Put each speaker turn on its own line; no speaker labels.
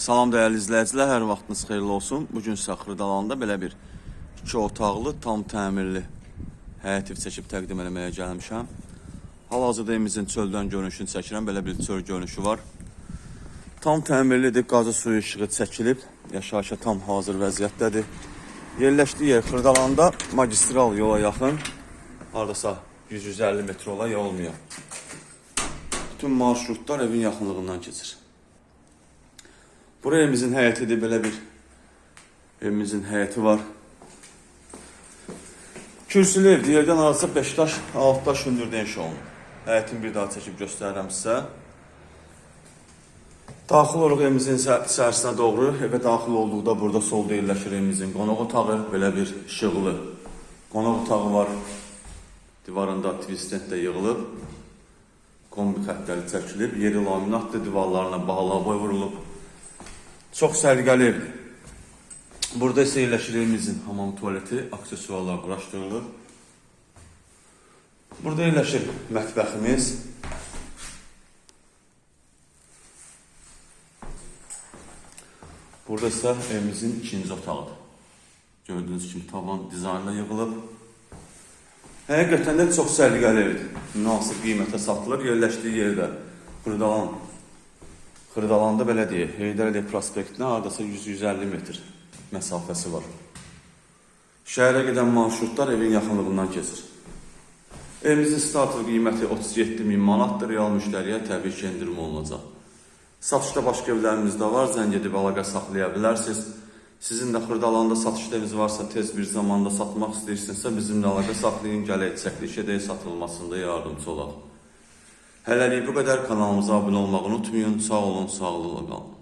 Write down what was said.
Salam dəyərli izləyicilər, hər vaxtınız xeyirli olsun. Bu gün sizə Xırdalanda belə bir iki otaqlı, tam təmirli həyət ev çəkib təqdim etməyə gəlmişəm. Hal-hazırda evimizin çöldən görünüşünü çəkirəm. Belə bir çöl görünüşü var. Tam təmirlidir, qazı suyu işığı çəkilib. Yaşayışa tam hazır vəziyyətdədir. Yerləşdiyi yer Xırdalanda magistral yola yaxın. Hardasa 100-150 metr ola yol olmuyor. Bütün marşrutlar evin yaxınlığından keçir. Buraya evimizin həyətidir, belə bir evimizin həyəti var. Kürsülü evdir, yerdən arası 5 daş, 6 daş hündürdə inşa olunub. Həyətini bir daha çəkib göstərirəm sizə. Daxil oluq evimizin içə- içərisinə doğru. Evə daxil olduqda burada solda yerləşir evimizin qonaq otağı, belə bir işıqlı qonaq otağı var. Divarında twistent də yığılıb. Kombi xəttləri çəkilib, yeri laminatdır, divarlarına bağla boy vurulub. Çox səliqəli. Burada isə hamam tualeti, aksesuarlar quraşdırılır. Burada yerləşir mətbəximiz. Burada isə evimizin ikinci otağıdır. Gördüyünüz kimi tavan dizaynla yığılıb. Həqiqətən də çox səliqəli evdir. Münasib qiymətə satılır. Yerləşdiyi yerdə Xırdalan Xırdalanda belə deyək, Heydər Əliyev prospektinə hardasa 100-150 metr məsafəsi var. Şəhərə gedən marşrutlar evin yaxınlığından keçir. Evimizin starter qiyməti 37 min manatdır. Real müştəriyə təbii ki, endirim olunacaq. Satışda başqa evlərimiz də var. Zəng edib əlaqə saxlaya bilərsiniz. Sizin də Xırdalanda satışda eviniz varsa, tez bir zamanda satmaq istəyirsinizsə, bizimlə əlaqə saxlayın, gələk çəkiliş edək, satılmasında yardımcı olaq. Hələlik bu qədər kanalımıza abunə olmağı unutmayın. Sağ olun, sağlıqla qalın.